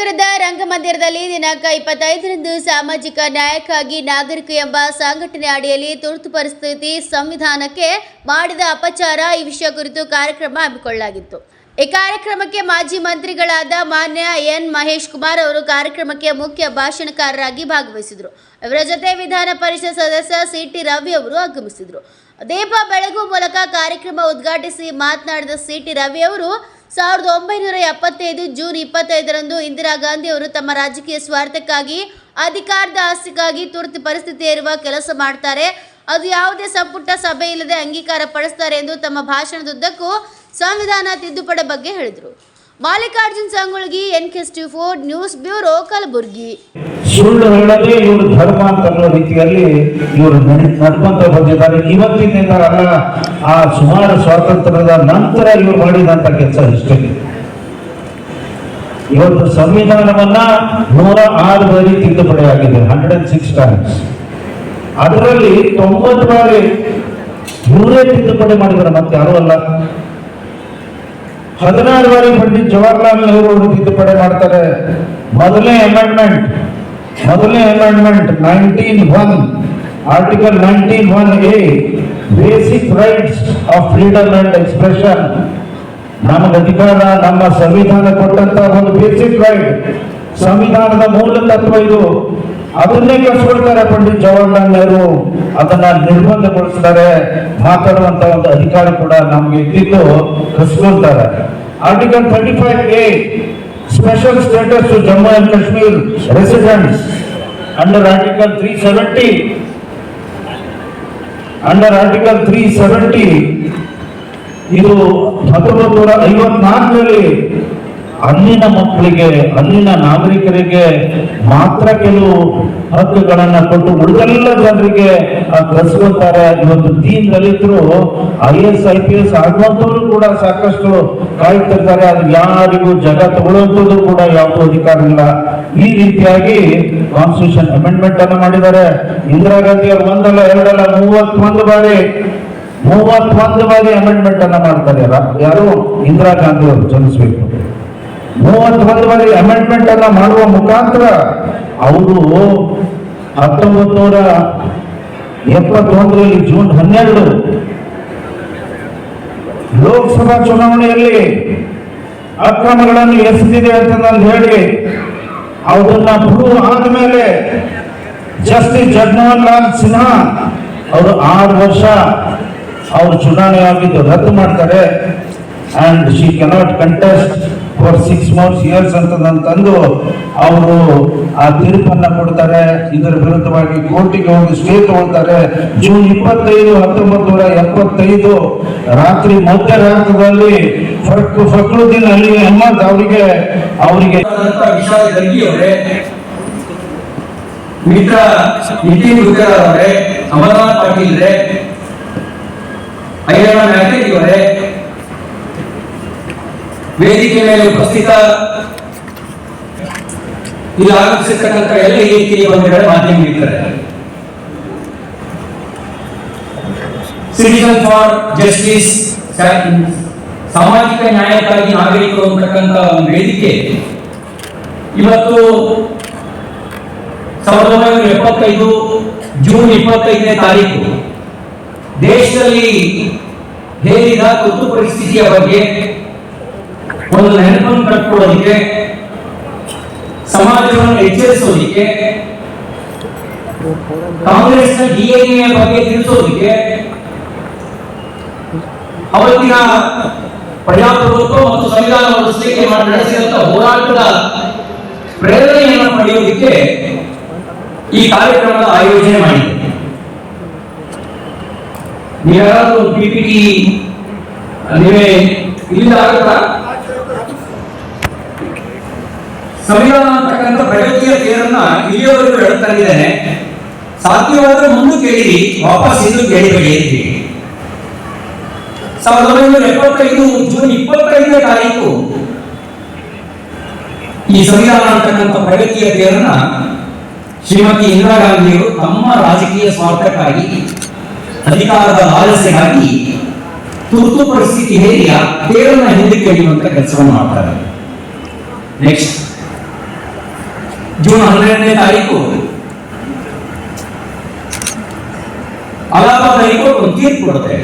ನಗರದ ರಂಗಮಂದಿರದಲ್ಲಿ ದಿನಾಂಕ ಇಪ್ಪತ್ತೈದರಂದು ಸಾಮಾಜಿಕ ನ್ಯಾಯಕ್ಕಾಗಿ ನಾಗರಿಕ ಎಂಬ ಸಂಘಟನೆ ಅಡಿಯಲ್ಲಿ ತುರ್ತು ಪರಿಸ್ಥಿತಿ ಸಂವಿಧಾನಕ್ಕೆ ಮಾಡಿದ ಅಪಚಾರ ಈ ವಿಷಯ ಕುರಿತು ಕಾರ್ಯಕ್ರಮ ಹಮ್ಮಿಕೊಳ್ಳಲಾಗಿತ್ತು. ಈ ಕಾರ್ಯಕ್ರಮಕ್ಕೆ ಮಾಜಿ ಮಂತ್ರಿಗಳಾದ ಮಾನ್ಯ ಎನ್ ಮಹೇಶ್ ಕುಮಾರ್ ಅವರು ಕಾರ್ಯಕ್ರಮಕ್ಕೆ ಮುಖ್ಯ ಭಾಷಣಕಾರರಾಗಿ ಭಾಗವಹಿಸಿದರು. ಇವರ ಜೊತೆ ವಿಧಾನ ಪರಿಷತ್ ಸದಸ್ಯ ಸಿ ಟಿ ರವಿ ಅವರು ಆಗಮಿಸಿದರು. ದೀಪ ಬೆಳಗು ಮೂಲಕ ಕಾರ್ಯಕ್ರಮ ಉದ್ಘಾಟಿಸಿ ಮಾತನಾಡಿದ ಸಿಟಿ ರವಿ ಅವರು ಸಾವಿರದ ಒಂಬೈನೂರ ಎಪ್ಪತ್ತೈದು ಜೂನ್ ಇಪ್ಪತ್ತೈದರಂದು ಇಂದಿರಾ ಗಾಂಧಿ ಅವರು ತಮ್ಮ ರಾಜಕೀಯ ಸ್ವಾರ್ಥಕ್ಕಾಗಿ, ಅಧಿಕಾರದ ಆಸ್ತಿಗಾಗಿ ತುರ್ತು ಪರಿಸ್ಥಿತಿ ಇರುವ ಕೆಲಸ ಮಾಡ್ತಾರೆ. ಅದು ಯಾವುದೇ ಸಂಪುಟ ಸಭೆ ಇಲ್ಲದೆ ಅಂಗೀಕಾರ ಪಡಿಸ್ತಾರೆ ಎಂದು ತಮ್ಮ ಭಾಷಣದುದ್ದಕ್ಕೂ ಸಂವಿಧಾನ ತಿದ್ದುಪಡಿ ಬಗ್ಗೆ ಹೇಳಿದರು. Mallikarjun Sangolgi N K four news bureau, Kalaburagi. ಸುಳ್ಳು ಹೇಳದೆ ಇವರು ಧರ್ಮ ಅಂತ ರೀತಿಯಲ್ಲಿ ಇವರು ನಡ್ಕೊಂತ ಬಂದಿದ್ದಾರೆ ಇವತ್ತಿನಿಂದ ಅಲ್ಲ ಆ ಸುಮಾರು ಸ್ವಾತಂತ್ರ್ಯದ ನಂತರ ಇವರು ಮಾಡಿದಂತ ಕೆಲಸ ಇಷ್ಟೇ. ಇವತ್ತು ಸಂವಿಧಾನವನ್ನ ನೂರ ಆರು ಬಾರಿ ತಿದ್ದುಪಡಿ ಆಗಿದೆ ಹಂಡ್ರೆಡ್ ಅಂಡ್ ಸಿಕ್ಸ್ ಟೈಮ್ಸ್ ಅದರಲ್ಲಿ ತೊಂಬತ್ತು ಬಾರಿ ಇವರೇ ತಿದ್ದುಪಡಿ ಮಾಡಿದ್ದಾರೆ, ಮತ್ತೆ ಯಾರು ಅಲ್ಲ. ಹದಿನಾರು ಬಾರಿ ಪಂಡಿತ್ ಜವಾಹರ್ಲಾಲ್ ನೆಹರು ಅವರು ತಿದ್ದುಪಡಿ ಮಾಡ್ತಾರೆ. ಮೊದಲನೇ ಅಮೆಂಡ್ಮೆಂಟ್ ಮೊದಲನೇ amendment nineteen one article nineteen one A basic rights of freedom and expression ನಮಗೆ ಅಧಿಕಾರ, ನಮ್ಮ ಸಂವಿಧಾನ ಕೊಟ್ಟಂತ ಒಂದು ಬೇಸಿಕ್ ರೈಟ್ ಸಂವಿಧಾನದ ಮೂಲ ತತ್ವ ಇದು. ಅದನ್ನೇ ಕಳ್ಸ್ಕೊಳ್ತಾರೆ ಪಂಡಿತ್ ಜವಾಹರ್ಲಾಲ್ ನೆಹರು. ಅದನ್ನ ನಿರ್ಬಂಧಗೊಳಿಸ್ತಾರೆ. ಮಾತಾಡುವಂತ ಒಂದು ಅಧಿಕಾರ ಕೂಡ ನಮ್ಗೆ ಇದ್ದಿದ್ದು ಕಸ್ಕೊಳ್ತಾರೆ article thirty five A special status Jammu and Kashmir residents under article three seventy under article three seventy ಇದು ಹತ್ತೊಂಬತ್ತು ನೂರ ಐವತ್ನಾಲ್ಕರಲ್ಲಿ ಅಲ್ಲಿನ ಮಕ್ಕಳಿಗೆ, ಅಲ್ಲಿನ ನಾಗರಿಕರಿಗೆ ಮಾತ್ರ ಕೆಲವು ಹಕ್ಕುಗಳನ್ನ ಕೊಟ್ಟು ಉಳಿದೆಲ್ಲ ಜನರಿಗೆ ಕಲಿಸ್ಕೊತಾರೆ ಇವತ್ತು ದೀನ್ ದಲಿತರು I S, I P S ಆಗುವಂಥವ್ರು ಕೂಡ ಸಾಕಷ್ಟು ಕಾಯ್ತಿರ್ತಾರೆ. ಅದು ಯಾರಿಗೂ ಜಗ ತಗೊಳ್ಳುವಂಥದ್ದು ಕೂಡ ಯಾವುದೂ ಅಧಿಕಾರ ಇಲ್ಲ. ಈ ರೀತಿಯಾಗಿ ಕಾನ್ಸ್ಟಿಟ್ಯೂಷನ್ ಅಮೆಂಡ್ಮೆಂಟ್ ಅನ್ನು ಮಾಡಿದ್ದಾರೆ. ಇಂದಿರಾ ಗಾಂಧಿ ಅವರು ಒಂದಲ್ಲ, ಎರಡಲ್ಲ, ಮೂವತ್ತೊಂದು ಬಾರಿ ಮೂವತ್ತೊಂದು ಬಾರಿ ಅಮೆಂಡ್ಮೆಂಟ್ ಅನ್ನ ಮಾಡ್ತಾರೆ. ಯಾರ- ಇಂದಿರಾ ಗಾಂಧಿ ಅವರು ಚಲಿಸಬೇಕು ಮೂವತ್ತೊಂದು ಬಾರಿ ಅಮೆಂಡ್ಮೆಂಟ್ ಅನ್ನ ಮಾಡುವ ಮುಖಾಂತರ ಅವರು ಹತ್ತೊಂಬತ್ತು ನೂರ ಎಪ್ಪತ್ತೊಂದರಲ್ಲಿ ಜೂನ್ ಹನ್ನೆರಡು ಲೋಕಸಭಾ ಚುನಾವಣೆಯಲ್ಲಿ ಅಕ್ರಮಗಳನ್ನು ಎಸಗಿದೆ ಅಂತ ನಾನು ಹೇಳಿ, ಅವರನ್ನ ಪ್ರೂವ್ ಆದ್ಮೇಲೆ ಜಸ್ಟಿಸ್ ಜಗಮೋಹನ್ ಲಾಲ್ ಸಿನ್ಹಾ ಅವರು ಆರು ವರ್ಷ ಅವರು ಚುನಾವಣೆ ಆಗಿದ್ದು ರದ್ದು ಮಾಡ್ತಾರೆ. And she cannot contest for six months years ಅಂತ ನಾನು ತಂದು ಅವರು ಆ ತೀರ್ಪನ್ನ ಕೊಡ್ತಾರೆ. ಇದರ ವಿರುದ್ಧವಾಗಿ ಕೋರ್ಟಿಗೆ ಹೋಗಿ ಸ್ಟೇ ತಗೊಳ್ತಾರೆ. ಜೂನ್ ಇಪ್ಪತ್ತೈದು ಹತ್ತೊಂಬತ್ತು ನೂರ ಎಪ್ಪತ್ತೈದು ರಾತ್ರಿ ಮಧ್ಯರಾತ್ರದಲ್ಲಿ ಫಕ್, ಫಕ್ರುದ್ದೀನ್ ಅಲಿ ಅಹಮದ್ ಅವರಿಗೆ ಅವರಿಗೆ ಅವರೇ. ಮಿತ್ರ ನಿತಿನ್ ಗುಜ್ಜರ್ ಅವರೇ, ಅಮರನಾಥ್ ಪಾಟೀಲ್ ರೇ ಅಯ್ಯಣ್ಣ ಮ್ಯಾಕೇಜ್ ಅವರೇ. ವೇದಿಕೆ ಮೇಲೆ ಉಪಸ್ಥಿತ ಇಲ್ಲಿ ಆಗಮಿಸಿರ್ತಕ್ಕಂಥ ಎಲ್ಲ ಹಿರಿಯ ಬಂಧುಗಳ ಮಾಧ್ಯಮ ಮಿತ್ರರೇ ಸಿಟಿಸನ್ ಫಾರ್ ಜಸ್ಟಿಸ್ ಸಾಮಾಜಿಕ ನ್ಯಾಯಕ್ಕಾಗಿ ನಾಗರಿಕರು ಅಂತಕ್ಕಂಥ ಒಂದು ವೇದಿಕೆ. ಇವತ್ತು ಸಾವಿರದ ಒಂಬೈನೂರ ಎಪ್ಪತ್ತೈದು ಜೂನ್ ಇಪ್ಪತ್ತೈದನೇ ತಾರೀಕು ದೇಶದಲ್ಲಿ ಹೇರಿದ ತುರ್ತು ಪರಿಸ್ಥಿತಿಯ ಬಗ್ಗೆ ಒಂದು ನೆನಪನ್ನು ಕಟ್ಕೊಳ್ಳೋದಕ್ಕೆ ಸಮಾಜವನ್ನು ಎಚ್ಚರಿಸೋದಕ್ಕೆ, ಕಾಂಗ್ರೆಸ್ನ ಡಿಎನ್ಎ ಬಗ್ಗೆ ತಿಳಿಸೋದಕ್ಕೆ, ಅವತ್ತಿನ ಪ್ರಜಾಪ್ರಭುತ್ವ ಮತ್ತು ಸಂವಿಧಾನ ಉಳಿಸಲಿಕ್ಕೆ ಮಾಡಿ ನಡೆಸಿದಂತ ಹೋರಾಟದ ಪ್ರೇರಣೆಯನ್ನು ಪಡೆಯುವುದಕ್ಕೆ ಈ ಕಾರ್ಯಕ್ರಮದ ಆಯೋಜನೆ ಮಾಡಿದೆ ನೀವ್ಯಾರಾದ್ರೂ ಪಿಪಿಟಿ ನೀವೇ ಇಲ್ಲಿಂದ ಆಗುತ್ತಾ? ಸಂವಿಧಾನ ಅಂತಕ್ಕಂಥ ಪ್ರಗತಿಯ ತೇರನ್ನ ಇಲ್ಲಿಯವರೆಗೂ ಹೇಳ್ತಾ ಇದ್ದೇನೆ. ಸಾಧ್ಯವಾದ್ರೆ ಮುಂದೆ ಕೇಳಿರಿ, ವಾಪಸ್ ಇನ್ನು ಕೇಳಿಬೇಡಿ ಅಂತ ಹೇಳಿ. ಸಾವಿರದ ಒಂಬೈನೂರ ಎಪ್ಪತ್ತೈದು, ಜೂನ್ ಇಪ್ಪತ್ತೈದನೇ ತಾರೀಕು ಈ ಸಂವಿಧಾನ ಅಂತಕ್ಕಂಥ ಪ್ರಗತಿಯ ತೇರನ್ನ ಶ್ರೀಮತಿ ಇಂದಿರಾ ಗಾಂಧಿಯವರು ತಮ್ಮ ರಾಜಕೀಯ ಸ್ವಾರ್ಥಕ್ಕಾಗಿ, ಅಧಿಕಾರದ ಲಾಲಸೆಗಾಗಿ ತುರ್ತು ಪರಿಸ್ಥಿತಿ ಹೇರಿಯ ತೇರನ್ನ ಹಿಂದೆ ಕೇಳುವಂತ ಕೆಲಸವನ್ನು ಮಾಡ್ತಾರೆ. ನೆಕ್ಸ್ಟ್ ಜೂನ್ ಹನ್ನೆರಡನೇ ತಾರೀಕು. ಅಲಹಾಬಾದ್ ಹೈಕೋರ್ಟ್ ಒಂದು ತೀರ್ಪು ಕೊಡುತ್ತೆ.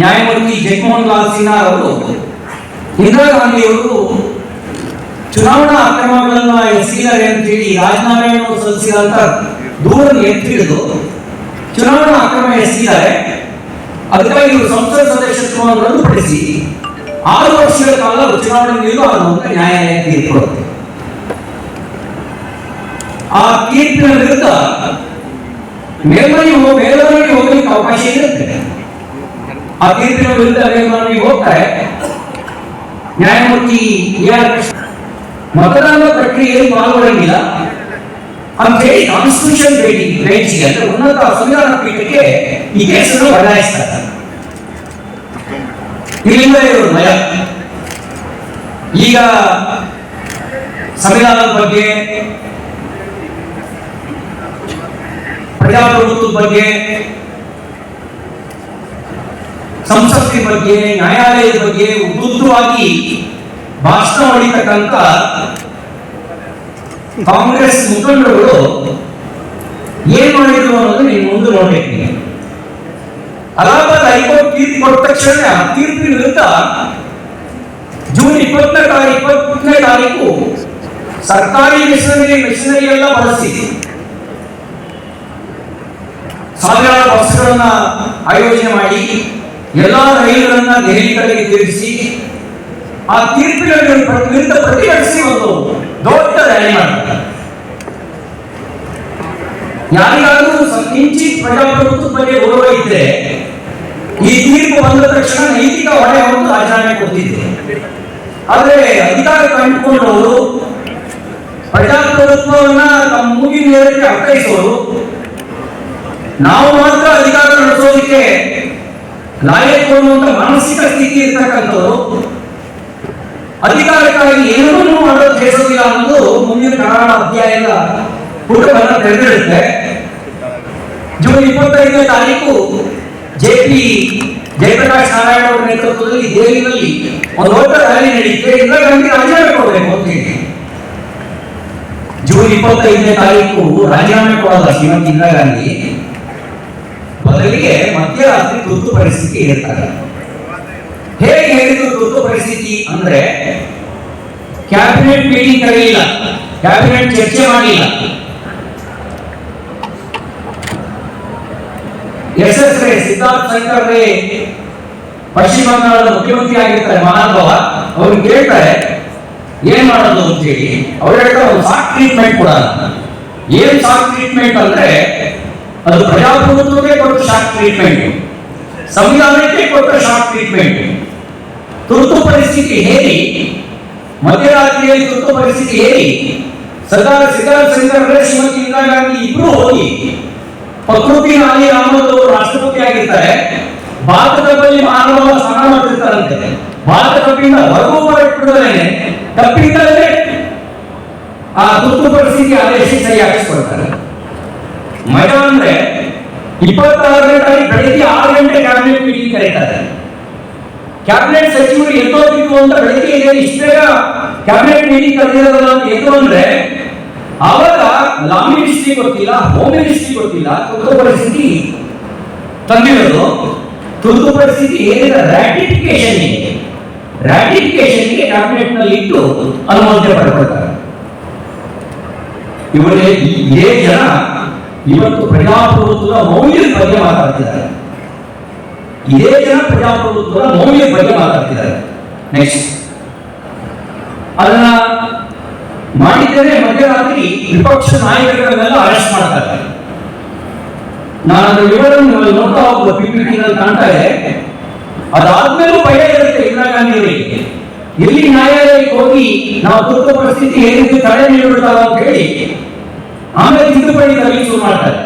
ನ್ಯಾಯಮೂರ್ತಿ ಜಗಮೋಹನ್ ಲಾಲ್ ಸಿನ್ಹಾ ಅವರು ಇಂದಿರಾ ಗಾಂಧಿ ಅವರು ಚುನಾವಣಾ ಅಕ್ರಮಗಳನ್ನ ಎಸಗಿದ್ದಾರೆ ಅಂತ ಹೇಳಿ ರಾಜೀನಾಮೆಯನ್ನು ಸಲ್ಲಿಸಿದಂತ ದೂರನ್ನು ಎತ್ತಿಡಿದು ಚುನಾವಣಾ ಅಕ್ರಮ ಎಸಗಿದ್ದಾರೆ ಅದಕ್ಕಾಗಿ ಇವರು ಸಂಸತ್ ಸದಸ್ಯತ್ವವನ್ನು ರದ್ದುಪಡಿಸಿ ಆರು ವರ್ಷಗಳ ಕಾಲ ಚುನಾವಣೆ ನಿಲ್ಲಬಾರದು ಅಂತ ನ್ಯಾಯಾಲಯ ತೀರ್ಪು ಕೊಡುತ್ತೆ. ಆ ತೀರ್ಪಿನ ವಿರುದ್ಧ ಮೇಲ್ಮನೆ ಮೇಲ್ಮನೆಗೆ ಹೋಗ್ಲಿಕ್ಕೆ ಅವಕಾಶ ಇರುತ್ತೆ. ಆ ತೀರ್ಪಿನ ವಿರುದ್ಧ ಮೇಲ್ಮನೆಗೆ ಹೋಗ್ತಾರೆ. ನ್ಯಾಯಮೂರ್ತಿ ಆರ್ ಮತದಾನ ಪ್ರಕ್ರಿಯೆಯಲ್ಲಿ ಪಾಲ್ಗೊಳ್ಳಂಗಿಲ್ಲ. ಅಂತ ಹೇಳಿ ಕಾನ್ಸ್ಟಿಟ್ಯೂಷನ್ ಬೆಂಚಿಗೆ ಅಂದ್ರೆ ಉನ್ನತ ಸಂವಿಧಾನ ಪೀಠಕ್ಕೆ ಈ ಕೇಸನ್ನು ಬದಲಾಯಿಸ್ತಾರೆ. ಇಲ್ಲಿಂದ ಇವರು ಭಯ. ಈಗ ಸಂವಿಧಾನದ ಬಗ್ಗೆ ಪ್ರಜಾಪ್ರಭುತ್ವದ ಬಗ್ಗೆ, ಸಂಸತ್ತಿನ ಬಗ್ಗೆ, ನ್ಯಾಯಾಲಯದ ಬಗ್ಗೆ ಉದ್ದುದ್ದವಾಗಿ ಭಾಷಣ ಹೊಡಿತಕ್ಕಂತ ಕಾಂಗ್ರೆಸ್ ಮುಖಂಡರುಗಳು ಏನ್ ಮಾಡಿದ್ರು ಅನ್ನೋದು ನೀವು ಮುಂದೆ ನೋಡ್ಬೇಕು. ಅಲಹಾಬಾದ್ ಹೈಕೋರ್ಟ್ ತೀರ್ಪು ಕೊಟ್ಟ ತಕ್ಷಣ ತೀರ್ಪಿನ ವಿರುದ್ಧ ಜೂನ್ ಇಪ್ಪತ್ತನೇ ತಾರೀಕು ಇಪ್ಪತ್ತನೇ ತಾರೀಕು ಸರ್ಕಾರಿ ಮಿಷನರಿ ಮಿಷನರಿ ಎಲ್ಲ ಬಳಸಿ ಸಾವಿರಾರು ಬಸ್ಗಳನ್ನ ಆಯೋಜನೆ ಮಾಡಿ ಎಲ್ಲಾ ರೈಲುಗಳನ್ನ ದೆಹಲಿ ಕಡೆಗೆ ತಿರುಗಿಸಿ, ಆ ತೀರ್ಪಿನ ವಿರುದ್ಧ ಪ್ರತಿಭಟಿಸಿ ಒಂದು ದೊಡ್ಡ ರ್ಯಾಲಿ ಮಾಡ್ತಾರೆ. ಯಾರಿಗಾದ್ರೂ ಕಿಂಚಿತ್ ಪ್ರಜಾಪ್ರಭುತ್ವದ ಬಗ್ಗೆ ಗೌರವ ಇದ್ರೆ, ಈ ತೀರ್ಪು ಬಂದ ತಕ್ಷಣ ನೈತಿಕ ಹೊಣೆ ಒಂದು ಆಚರಣೆ ಕೊಡ್ತಿದ್ರು. ಆದ್ರೆ ಅಧಿಕಾರ ಕಂಡುಕೊಂಡವರು ಪ್ರಜಾಪ್ರಭುತ್ವವನ್ನ ತಮ್ಮ ಮೂಗಿನ ಅರ್ಥೈಸೋರು ನಾವು ಮಾತ್ರ ಅಧಿಕಾರ ನಡೆಸೋದಕ್ಕೆ ಲಾಯಕ್ ಅನ್ನುವಂತ ಮಾನಸಿಕ ಸ್ಥಿತಿ ಇರ್ತಕ್ಕಂಥವ್ರು, ಅಧಿಕಾರಕ್ಕಾಗಿ ಏನನ್ನೂ ಮಾಡಲು ಬಯಸೋದಿಲ್ಲ ಅನ್ನೋದು ಮುಂದಿನ ಕರಾಳ ಅಧ್ಯಾಯದ ಪುಟವನ್ನು ತೆರೆದಿಡುತ್ತೆ. ಜೂನ್ ಇಪ್ಪತ್ತೈದನೇ ತಾರೀಕು ಜೆ ಪಿ ಜಯಪ್ರಕಾಶ್ ನಾರಾಯಣ ಅವರ ನೇತೃತ್ವದಲ್ಲಿ ದೆಹಲಿಯಲ್ಲಿ ಒಂದು ದೊಡ್ಡ ರ್ಯಾಲಿ ನಡೆಯುತ್ತೆ ಇಂದಿರಾ ಗಾಂಧಿ ರಾಜೀನಾಮೆ ಕೊಡಬೇಕು ಅಂತ ಜೂನ್ ಇಪ್ಪತ್ತೈದನೇ ತಾರೀಕು ರಾಜೀನಾಮೆ ಕೊಡೋದ ಶ್ರೀಮತಿ ಇಂದಿರಾ ಗಾಂಧಿ? ಬದಲಿಗೆ ಮಧ್ಯರಾತ್ರಿ ತುರ್ತು ಪರಿಸ್ಥಿತಿ ಇರ್ತಾರೆ ಹೇಗೆ ಹೇಳಿದ್ರು ತುರ್ತು ಪರಿಸ್ಥಿತಿ ಅಂದ್ರೆ ಕ್ಯಾಬಿನೆಟ್ ಮೀಟಿಂಗ್ ಕರೆಯಿಲ್ಲ, ಕ್ಯಾಬಿನೆಟ್ ಚರ್ಚೆ ಮಾಡಿಲ್ಲ. ಎಸ್ ಎಸ್ ರೇ ಸಿದ್ಧಾರ್ಥ್ ಶಂಕರ್ ರೇ ಪಶ್ಚಿಮ ಬಂಗಾಳದ ಮುಖ್ಯಮಂತ್ರಿ ಆಗಿರ್ತಾರೆ ಮಹಾನುಭಾವ ಅವ್ರು ಕೇಳ್ತಾರೆ, ಏನ್ ಮಾಡೋದು ಅಂತ ಹೇಳಿ. ಅವ್ರು ಹೇಳ್ತಾರೆ ಸಾಕ್ ಟ್ರೀಟ್ಮೆಂಟ್ ಕೊಡಲ್ಲ ಏನ್ ಸಾಕ್ ಟ್ರೀಟ್ಮೆಂಟ್ ಅಂದ್ರೆ ಅದು ಪ್ರಜಾಪ್ರಭುತ್ವಕ್ಕೆ ಕೊಟ್ಟ ಶಾಕ್ ಟ್ರೀಟ್ಮೆಂಟ್. ಸಂವಿಧಾನಕ್ಕೆ ಕೊಟ್ಟ ಶಾಕ್ ಟ್ರೀಟ್ಮೆಂಟ್. ತುರ್ತು ಪರಿಸ್ಥಿತಿ ಹೇರಿ. ಮಧ್ಯರಾತ್ರಿಯಲ್ಲಿ ತುರ್ತು ಪರಿಸ್ಥಿತಿ ಹೇರಿ. ಸರ್ದಾರ್ ಸಿದ್ಧಾರ್ಥ ಶಂಕರ್ ರೇ ಶ್ರೀಮತಿ ಇಂದಿರಾ ಗಾಂಧಿ ಇಬ್ರು ಹೋಗಿ ಪ್ರಕೃತಿ ನಾಲಿ ರಾಮದ್ ಅವರು ರಾಷ್ಟ್ರಪತಿ ಆಗಿರ್ತಾರೆ. ಭಾರತದ ಬಳಿ ಮಾನವ ಸ್ನಾನ ಮಾಡ್ತಿರ್ತಾರಂತೆ ಭಾರತ ಕಪ್ಪಿಂದ ಹೊರಗೂ ಹೊರಟಿಬಿಡಲೇನೆ ತಪ್ಪಿದ್ದಲ್ಲೇ ಆ ತುರ್ತು ಪರಿಸ್ಥಿತಿ ಆದೇಶ ಸರಿ ಹಾಕಿಸ್ಕೊಳ್ತಾರೆ. ಮಜಾ ಅಂದ್ರೆ ಇಪ್ಪತ್ತಾರನೇ ತಾರೀಕು ಬೆಳಗ್ಗೆ ಆರು ಗಂಟೆ ಕ್ಯಾಬಿನೆಟ್ ಮೀಟಿಂಗ್ ಕರೀತಾರೆ. ಕ್ಯಾಬಿನೆಟ್ ಸಚಿವರು ಎದ್ದೋಗಿತ್ತು ಅಂತ ಬೆಳಗ್ಗೆ ಇದೆ ಇಷ್ಟೇ ಕ್ಯಾಬಿನೆಟ್ ಮೀಟಿಂಗ್ ಕರೆದಿರೋದಲ್ಲ ಅಂತ ಅಂದ್ರೆ ಅವಾಗ ಲಾ ಮಿನಿಸ್ಟ್ರಿ ಗೊತ್ತಿಲ್ಲ ಹೋಮ್ ಮಿನಿಸ್ಟ್ರಿ ಗೊತ್ತಿಲ್ಲ ತುರ್ತು ಪರಿಸ್ಥಿತಿ ತಂದಿರೋದು. ತುರ್ತು ಪರಿಸ್ಥಿತಿ ಏನಿದೆ? ರ್ಯಾಟಿಫಿಕೇಶನ್ಗೆ. ಕ್ಯಾಬಿನೆಟ್ನಲ್ಲಿ ಇಟ್ಟು ಅನುಮೋದನೆ ಪಡ್ಕೊಳ್ತಾರೆ. ಇವರೇ ಈ- ಇದೇ ಜನ ಇವತ್ತು ಪ್ರಜಾಪ್ರಭುತ್ವದ ಮೌಲ್ಯದ ಬಗ್ಗೆ ಮಾತಾಡ್ತಿದ್ದಾರೆ. ಇದೇ ಜನ ಪ್ರಜಾಪ್ರಭುತ್ವದ ಮೌಲ್ಯದ ಬಗ್ಗೆ ಮಾತಾಡ್ತಿದ್ದಾರೆ. ನೆಕ್ಸ್ಟ್ ಅದನ್ನ ಮಾಡಿದ್ದರೆ ಮಧ್ಯರಾತ್ರಿ ವಿಪಕ್ಷ ನಾಯಕರನ್ನೆಲ್ಲ ಅರೆಸ್ಟ್ ಮಾಡ್ತಾರೆ. ನಾನು ವಿವರವನ್ನು ನೋಡ್ತಾ ಹೋಗುವ ಪಿಪಿಟಿನಲ್ಲಿ ಕಾಣ್ತಾ ಇದೆ. ಅದಾದ್ಮೇಲೂ ಭಯ ಇರುತ್ತೆ ಇಂದಿರಾ ಗಾಂಧಿ ಅವರಿಗೆ. ಎಲ್ಲಿ ನ್ಯಾಯಾಲಯಕ್ಕೆ ಹೋಗಿ ನಾವು ತುರ್ತು ಪರಿಸ್ಥಿತಿ ಏನಿದ್ದು ತಡೆ ನೀಡುತ್ತಾರೆ ಅಂತ ಹೇಳಿ ಆಮೇಲೆ ತಿದ್ದುಪಡಿ ತರಲಿ ಶುರು ಮಾಡ್ತಾರೆ.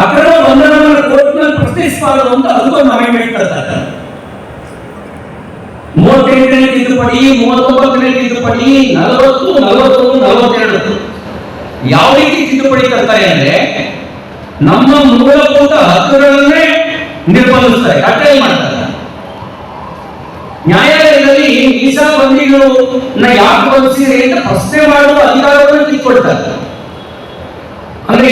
ಅಕ್ರಮ ಬಂಧನವನ್ನು ಕೋರ್ಟ್ನಲ್ಲಿ ಪ್ರಶ್ನಿಸಬಾರದು ಅಂತ ಅದಕ್ಕೊಂದು ಅಮೆಂಡ್ಮೆಂಟ್ ತರ್ತಾರೆ ಮೂವತ್ತೆಂಟನೇ ತಿದ್ದುಪಡಿ ಮೂವತ್ತೊಂಬತ್ತನೇ ತಿದ್ದುಪಡಿ ನಲವತ್ತು, ನಲವತ್ತೊಂದು ನಲವತ್ತೆರಡು ಯಾವ ರೀತಿ ತಿದ್ದುಪಡಿ ತರ್ತಾರೆ ಅಂದ್ರೆ ನಮ್ಮ ಮೂಲಭೂತ ಹಕ್ಕುಗಳನ್ನೇ ನಿರ್ಬಂಧಿಸ್ತಾರೆ ಕಟ್ಟಲೆ ಮಾಡ್ತಾರೆ. ನ್ಯಾಯಾಲಯದಲ್ಲಿ ಮೀಸಾ ಬಂದಿಗಳು ಯಾಕೆ ಬಂಧಿಸಿದೆ ಅಂತ ಪ್ರಶ್ನೆ ಮಾಡುವ ಅಧಿಕಾರವನ್ನು ಅಂದ್ರೆ